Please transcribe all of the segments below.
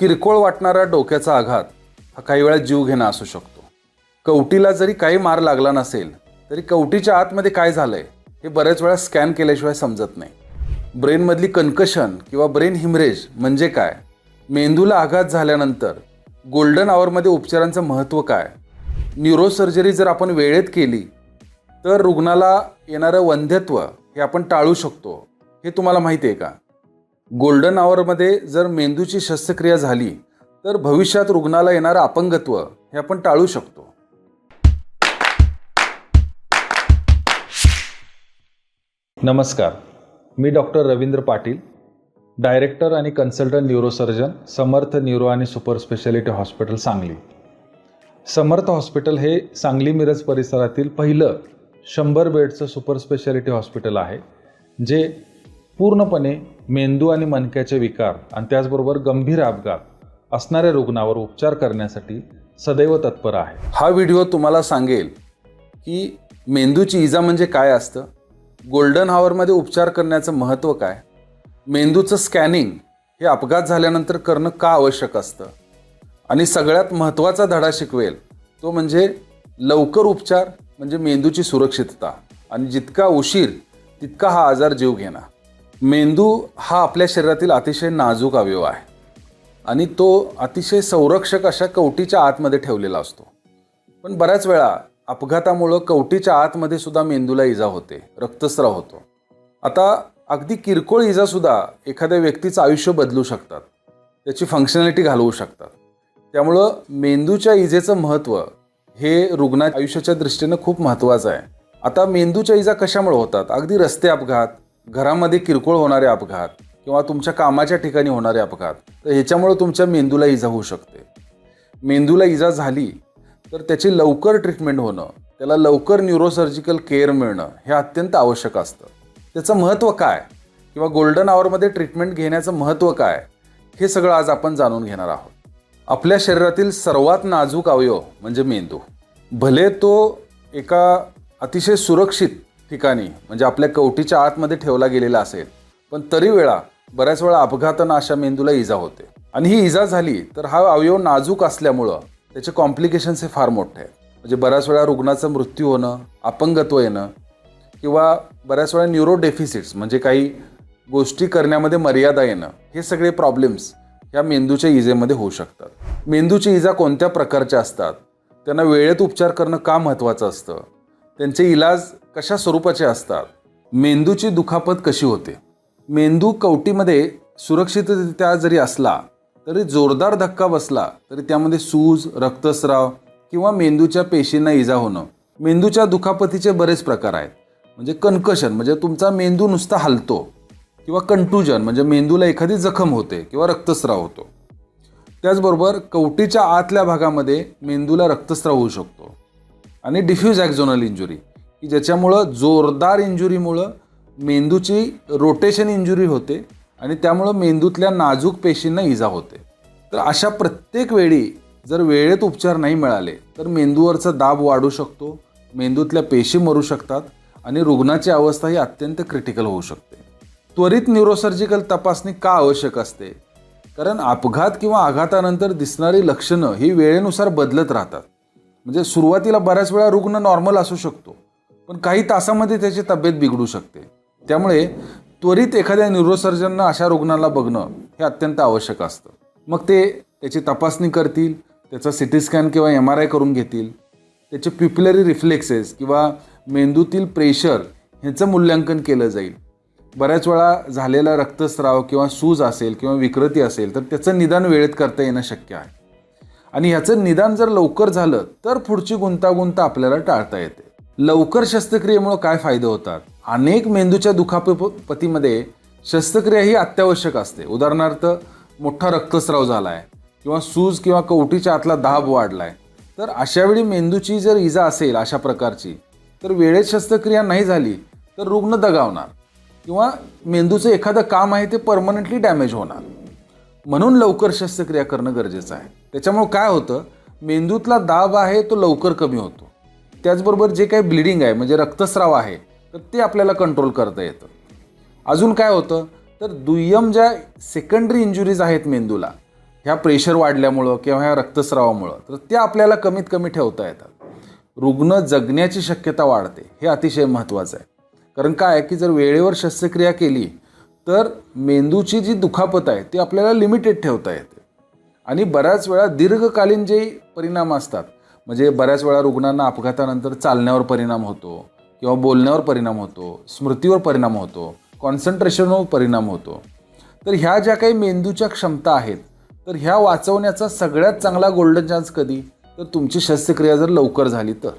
किरकोळ वाटणारा डोक्याचा आघात हा काही वेळा जीवघेणा असू शकतो. कवटीला जरी काही मार लागला नसेल तरी कवटीच्या आतमध्ये काय झालंय हे बऱ्याच वेळा स्कॅन केल्याशिवाय समजत नाही. ब्रेनमधली कन्कशन किंवा ब्रेन हिमरेज म्हणजे काय? मेंदूला आघात झाल्यानंतर गोल्डन आवरमध्ये उपचारांचं महत्त्व काय? न्यूरोसर्जरी जर आपण वेळेत केली तर रुग्णाला येणारं वंध्यत्व हे आपण टाळू शकतो हे तुम्हाला माहिती आहे का? गोल्डन आवरमध्ये जर मेंदूची शस्त्रक्रिया झाली तर भविष्यात रुग्णाला येणारं अपंगत्व हे आपण टाळू शकतो. नमस्कार. मी डॉक्टर रवींद्र पाटील डायरेक्टर आणि कन्सल्टंट न्यूरोसर्जन समर्थ न्यूरो आणि super speciality hospital Sangli. Samarth hospital हे सांगली मिरज परिसरातील पहिलं शंभर बेडचं सुपर स्पेशालिटी हॉस्पिटल आहे जे पूर्णपणे मेंदू आणि मणक्याचे विकार आणि त्याचबरोबर गंभीर अपघात असणाऱ्या रुग्णावर उपचार करण्यासाठी सदैव तत्पर आहे. हा व्हिडिओ तुम्हाला सांगेल की मेंदूची इजा म्हणजे काय असतं? गोल्डन हावरमध्ये उपचार करण्याचं महत्त्व काय? मेंदूचं स्कॅनिंग हे अपघात झाल्यानंतर करणं का आवश्यक असतं? आणि सगळ्यात महत्त्वाचा धडा शिकवेल तो म्हणजे लवकर उपचार म्हणजे मेंदूची सुरक्षितता. आणि जितका उशीर तितका हा आजार जीव घेणार. मेंदू हा आपल्या शरीरातील अतिशय नाजूक अवयव आहे. आणि तो अतिशय संरक्षक अशा कवटीच्या आतमध्ये ठेवलेला असतो. पण बऱ्याच वेळा अपघातामुळं कवटीच्या आतमध्ये सुद्धा मेंदूला इजा होते रक्तस्राव होतो. आता अगदी किरकोळ इजासुद्धा एखाद्या व्यक्तीचं आयुष्य बदलू शकतात. त्याची फंक्शनॅलिटी घालवू शकतात. त्यामुळं मेंदूच्या इजेचं महत्त्व हे रुग्णा आयुष्याच्या दृष्टीनं खूप महत्त्वाचं आहे. आता मेंदूच्या इजा कशामुळे होतात? अगदी रस्ते अपघात घरामध्ये किरकोळ होणारे अपघात किंवा तुमच्या कामाच्या ठिकाणी होणारे अपघात तर ह्याच्यामुळं तुमच्या मेंदूला इजा होऊ शकते. मेंदूला इजा झाली तर त्याची लवकर ट्रीटमेंट होणं त्याला लवकर न्यूरोसर्जिकल केअर मिळणं हे अत्यंत आवश्यक असतं. त्याचं महत्त्व काय? किंवा गोल्डन आवरमध्ये ट्रीटमेंट घेण्याचं महत्त्व काय? हे सगळं आज आपण जाणून घेणार आहोत. आपल्या शरीरातील सर्वात नाजूक अवयव म्हणजे मेंदू. भले तो एका अतिशय सुरक्षित ठिकाणी म्हणजे आपल्या कवटीच्या आतमध्ये ठेवला गेलेला असेल. पण तरी वेळा बऱ्याच वेळा अपघातानं अशा मेंदूला इजा होते. आणि ही इजा झाली तर हा अवयव नाजूक असल्यामुळं त्याचे कॉम्प्लिकेशन्स हे फार मोठे आहेत. म्हणजे बऱ्याच वेळा रुग्णाचा मृत्यू होणं अपंगत्व येणं किंवा बऱ्याच वेळा न्यूरो डेफिसिट्स म्हणजे काही गोष्टी करण्यामध्ये मर्यादा येणं हे सगळे प्रॉब्लेम्स ह्या मेंदूच्या इजेमध्ये होऊ शकतात. मेंदूची इजा कोणत्या प्रकारच्या असतात? त्यांना वेळेत उपचार करणं का महत्त्वाचं असतं? त्यांचे इलाज कशा स्वरूपाचे असतात? मेंदूची दुखापत कशी होते? मेंदू कवटीमध्ये सुरक्षितरित्या जरी असला तरी जोरदार धक्का बसला तरी त्यामध्ये सूज रक्तस्राव किंवा मेंदूच्या पेशींना इजा होणं. मेंदूच्या दुखापतीचे बरेच प्रकार आहेत. म्हणजे कन्कशन म्हणजे तुमचा मेंदू नुसता हलतो किंवा कंटुजन म्हणजे मेंदूला एखादी जखम होते किंवा रक्तस्राव होतो. त्याचबरोबर कवटीच्या आतल्या भागामध्ये मेंदूला रक्तस्राव होऊ शकतो. आणि डिफ्यूज ॲक्झोनल इंजुरी की ज्याच्यामुळं जोरदार इंजुरीमुळं मेंदूची रोटेशन इंजुरी होते आणि त्यामुळं मेंदूतल्या नाजूक पेशींना इजा होते. तर अशा प्रत्येक वेळी जर वेळेत उपचार नाही मिळाले तर मेंदूवरचा दाब वाढू शकतो मेंदूतल्या पेशी मरू शकतात आणि रुग्णाची अवस्था ही अत्यंत क्रिटिकल होऊ शकते. त्वरित न्यूरोसर्जिकल तपासणी का आवश्यक असते? कारण अपघात किंवा आघातानंतर दिसणारी लक्षणं ही वेळेनुसार बदलत राहतात. म्हणजे सुरुवातीला बऱ्याच वेळा रुग्ण नॉर्मल असू शकतो. पण काही तासामध्ये त्याची तब्येत बिघडू शकते. त्यामुळे त्वरित एखाद्या न्यूरोसर्जननं अशा रुग्णाला बघणं हे अत्यंत आवश्यक असतं. मग ते त्याची तपासणी करतील त्याचा सी टी स्कॅन किंवा एम आर आय करून घेतील त्याचे प्युपिलरी रिफ्लेक्सेस किंवा मेंदूतील प्रेशर ह्याचं मूल्यांकन केलं जाईल. बऱ्याच वेळा झालेला रक्तस्राव किंवा सूज असेल किंवा विकृती असेल तर त्याचं निदान वेळेत करता येणं शक्य आहे. आणि ह्याचं निदान जर लवकर झालं तर पुढची गुंतागुंत आपल्याला टाळता येते. लवकर शस्त्रक्रियेमुळे काय फायदे होतात? अनेक मेंदूच्या दुखापतीमध्ये शस्त्रक्रिया ही अत्यावश्यक असते. उदाहरणार्थ मोठा रक्तस्राव झाला आहे किंवा सूज किंवा कवटीच्या आतला दाब वाढला आहे तर अशावेळी मेंदूची जर इजा असेल अशा प्रकारची तर वेळेत शस्त्रक्रिया नाही झाली तर रुग्ण दगावणार किंवा मेंदूचं एखादं काम आहे ते परमनंटली डॅमेज होणार. म्हणून लवकर शस्त्रक्रिया करणं गरजेचं आहे. त्याच्यामुळं काय होतं? मेंदूतला दाब आहे तो लवकर कमी होतो. त्याचबरोबर जे काही ब्लिडिंग आहे म्हणजे रक्तस्राव आहे तर ते आपल्याला कंट्रोल करता येतं. अजून काय होतं? तर दुय्यम ज्या सेकंडरी इंजुरीज आहेत मेंदूला ह्या प्रेशर वाढल्यामुळं किंवा ह्या रक्तस्रावामुळं तर त्या आपल्याला कमीत कमी ठेवता येतात. रुग्ण जगण्याची शक्यता वाढते हे अतिशय महत्त्वाचं आहे. कारण काय आहे की जर वेळेवर शस्त्रक्रिया केली तर मेंदूची जी दुखापत आहे ती आपल्याला लिमिटेड ठेवता येते. आणि बऱ्याच वेळा दीर्घकालीन जे परिणाम असतात म्हणजे बऱ्याच वेळा रुग्णांना अपघातानंतर चालण्यावर परिणाम होतो किंवा बोलण्यावर परिणाम होतो स्मृतीवर परिणाम होतो कॉन्सन्ट्रेशनवर परिणाम होतो. तर ह्या ज्या काही मेंदूच्या क्षमता आहेत तर ह्या वाचवण्याचा सगळ्यात चांगला गोल्डन चान्स कधी? तर तुमची शस्त्रक्रिया जर लवकर झाली तर.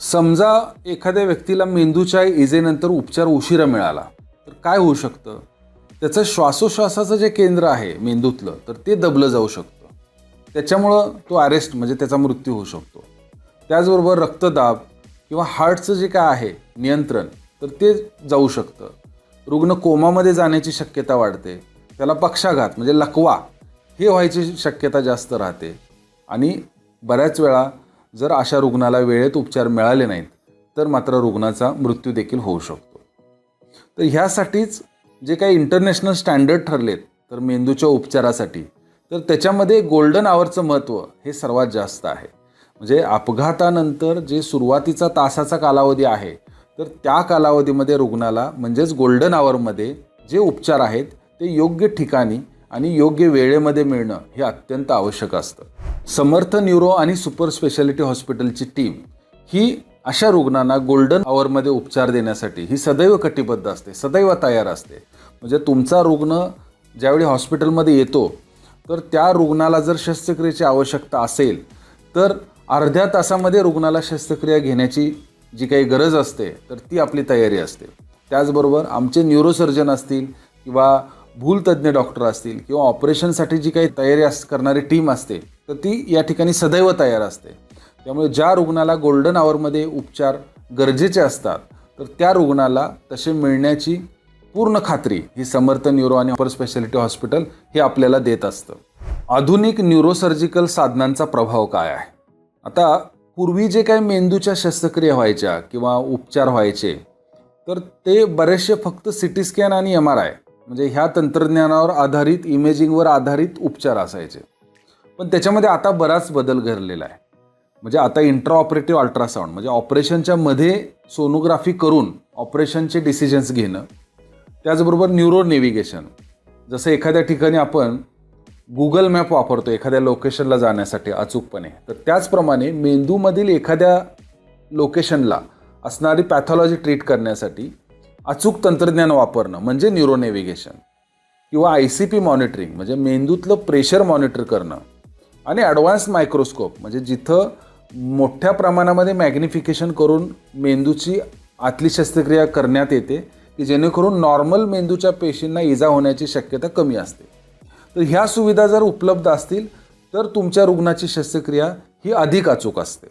समजा एखाद्या व्यक्तीला मेंदूच्या इजेनंतर उपचार उशिरा मिळाला तर काय होऊ शकतं? त्याचं श्वासोश्वासाचं जे केंद्र आहे मेंदूतलं तर ते दबलं जाऊ शकतं. त्याच्यामुळं तो अरेस्ट म्हणजे त्याचा मृत्यू होऊ शकतो. त्याचबरोबर रक्तदाब किंवा हार्टचं जे काय आहे नियंत्रण तर ते जाऊ शकतं. रुग्ण कोमामध्ये जाण्याची शक्यता वाढते. त्याला पक्षाघात म्हणजे लकवा हे व्हायची शक्यता जास्त राहते. आणि बऱ्याच वेळा जर अशा रुग्णाला वेळेत उपचार मिळाले नाहीत तर मात्र रुग्णाचा मृत्यू देखील होऊ शकतो. तर ह्यासाठीच जे काही इंटरनॅशनल स्टँडर्ड ठरलेत तर मेंदूच्या उपचारासाठी तर त्याच्यामध्ये गोल्डन आवरचं महत्त्व हे सर्वात जास्त आहे. म्हणजे अपघातानंतर जे सुरुवातीचा तासाचा कालावधी आहे तर त्या कालावधीमध्ये रुग्णाला म्हणजेच गोल्डन आवरमध्ये जे उपचार आहेत ते योग्य ठिकाणी आणि योग्य वेळेमध्ये मिळणं हे अत्यंत आवश्यक असतं. समर्थ न्यूरो आणि सुपर स्पेशालिटी हॉस्पिटलची टीम ही अशा रुग्णांना गोल्डन आवरमध्ये उपचार देण्यासाठी ही सदैव कटिबद्ध असते सदैव तयार असते. म्हणजे तुमचा रुग्ण ज्यावेळी हॉस्पिटलमध्ये येतो तर त्या रुग्णाला जर शस्त्रक्रियेची आवश्यकता असेल तर अर्ध्या तासामध्ये रुग्णाला शस्त्रक्रिया घेण्याची जी काही गरज असते तर ती आपली तयारी असते. त्याचबरोबर आमचे न्यूरोसर्जन असतील किंवा भूलतज्ज्ञ डॉक्टर असतील किंवा ऑपरेशनसाठी जी काही तयारी अस करणारी टीम असते तर ती या ठिकाणी सदैव तयार असते. त्यामुळे ज्या रुग्णाला गोल्डन आवरमध्ये उपचार गरजेचे असतात तर त्या रुग्णाला तसे मिळण्याची पूर्ण खात्री ही समर्थ न्यूरो आणि अपर स्पेशालिटी हॉस्पिटल हे आपल्याला देत असतं. आधुनिक न्यूरोसर्जिकल साधनांचा प्रभाव काय आहे? आता पूर्वी जे काही मेंदूच्या शस्त्रक्रिया व्हायच्या किंवा उपचार व्हायचे तर ते बरेचसे फक्त सिटी स्कॅन आणि एम आर आय म्हणजे ह्या तंत्रज्ञानावर आधारित इमेजिंगवर आधारित उपचार असायचे. पण त्याच्यामध्ये आता बराच बदल घडलेला आहे. म्हणजे आता इंट्रा ऑपरेटिव्ह अल्ट्रासाऊंड म्हणजे ऑपरेशनच्या मध्ये सोनोग्राफी करून ऑपरेशनचे डिसिजन्स घेणं त्याचबरोबर न्यूरो नेव्हिगेशन. जसं एखाद्या ठिकाणी आपण गुगल मॅप वापरतो एखाद्या लोकेशनला जाण्यासाठी अचूकपणे. तर त्याचप्रमाणे मेंदूमधील एखाद्या लोकेशनला असणारी पॅथॉलॉजी ट्रीट करण्यासाठी अचूक तंत्रज्ञान वापरणं म्हणजे न्यूरो नेव्हिगेशन किंवा आय सी पी मॉनिटरिंग म्हणजे मेंदूतलं प्रेशर मॉनिटर करणं आणि ॲडव्हान्स मायक्रोस्कोप म्हणजे जिथं मोठ्या प्रमाणामध्ये मॅग्निफिकेशन करून मेंदूची आतली शस्त्रक्रिया करण्यात येते की जेणेकरून नॉर्मल मेंदूच्या पेशींना इजा होण्याची शक्यता कमी असते. तर ह्या सुविधा जर उपलब्ध असतील तर तुमच्या रुग्णाची शस्त्रक्रिया ही अधिक अचूक असते.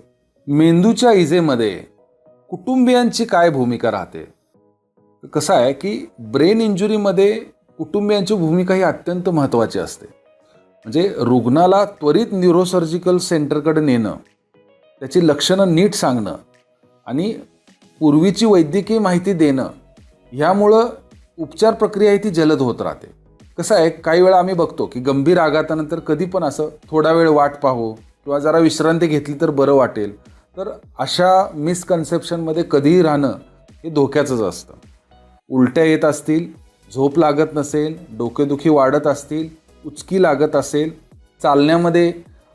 मेंदूच्या इजेमध्ये कुटुंबियांची काय भूमिका राहते? कसं आहे की ब्रेन इंजुरीमध्ये कुटुंबियांची भूमिका ही अत्यंत महत्त्वाची असते. म्हणजे रुग्णाला त्वरित न्यूरोसर्जिकल सेंटरकडे नेणं त्याची लक्षणं नीट सांगणं आणि पूर्वीची वैद्यकीय माहिती देणं ह्यामुळं उपचार प्रक्रिया ही ती जलद होत राहते. कसं आहे काही वेळा आम्ही बघतो की गंभीर आघातानंतर कधी पण असं थोडा वेळ वाट पाहू किंवा जरा विश्रांती घेतली तर बरं वाटेल. तर अशा मिसकन्सेप्शनमध्ये कधीही राहणं हे धोक्याचंच असतं. उलट्या येत असतील झोप लागत नसेल डोकेदुखी वाढत असतील उचकी लागत असेल चालण्यामध्ये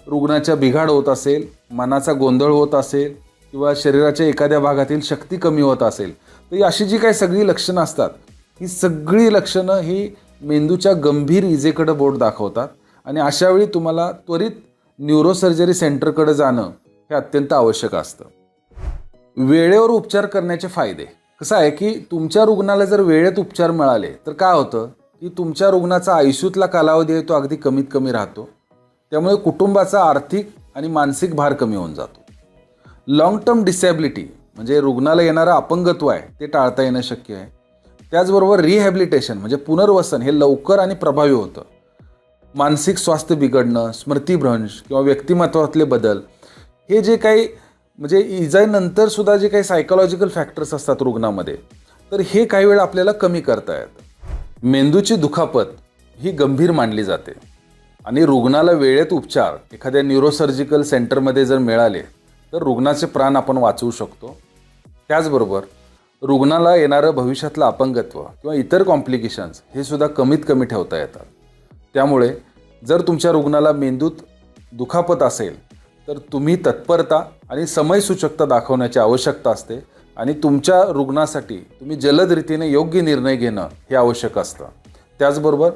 रुग्णाच्या बिघाड होत असेल मनाचा गोंधळ होत असेल किंवा शरीराच्या एखाद्या भागातील शक्ती कमी होत असेल तर ही अशी जी काही सगळी लक्षणं असतात ही सगळी लक्षणं ही मेंदूच्या गंभीर इजेकडं बोट दाखवतात. आणि अशावेळी तुम्हाला त्वरित न्यूरोसर्जरी सेंटरकडे जाणं हे अत्यंत आवश्यक असतं. वेळेवर उपचार करण्याचे फायदे. कसं आहे की तुमच्या रुग्णाला जर वेळेत उपचार मिळाले तर काय होतं की तुमच्या रुग्णाचा आयुष्यातला कालावधी आहे तो अगदी कमीत कमी राहतो. त्यामुळे कुटुंबाचा आर्थिक आणि मानसिक भार कमी होऊन जातो. लॉंग टर्म डिसॅबिलिटी म्हणजे रुग्णाला येणारं अपंगत्व आहे ते टाळता येणं शक्य आहे. त्याचबरोबर रिहॅबिलिटेशन म्हणजे पुनर्वसन हे लवकर आणि प्रभावी होतं. मानसिक स्वास्थ्य बिघडणं स्मृतिभ्रंश किंवा व्यक्तिमत्वातले बदल हे जे काही म्हणजे इजाईनंतर सुद्धा जे काही सायकोलॉजिकल फॅक्टर्स असतात रुग्णामध्ये तर हे काही वेळा आपल्याला कमी करता येतं. मेंदूची दुखापत ही गंभीर मानली जाते. आणि रुग्णाला वेळेत उपचार एखाद्या न्यूरोसर्जिकल सेंटरमध्ये जर मिळाले तर रुग्णाचे प्राण आपण वाचवू शकतो. त्याचबरोबर रुग्णाला येणारं भविष्यातलं अपंगत्व किंवा इतर कॉम्प्लिकेशन्स हे सुद्धा कमीत कमी ठेवता येतात. त्यामुळे जर तुमच्या रुग्णाला मेंदूत दुखापत असेल तर तुम्ही तत्परता आणि समयसूचकता दाखवण्याची आवश्यकता असते आणि तुमच्या रुग्णासाठी तुम्ही जलद रीतीने योग्य निर्णय घेणं हे आवश्यक असतं. त्याचबरोबर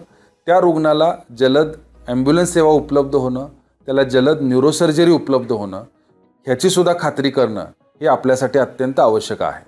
त्या रुग्णाला जलद ॲम्ब्युलन्स सेवा उपलब्ध होणं त्याला जलद न्यूरोसर्जरी उपलब्ध होणं ह्याचीसुद्धा खात्री करणं हे आपल्यासाठी अत्यंत आवश्यक आहे.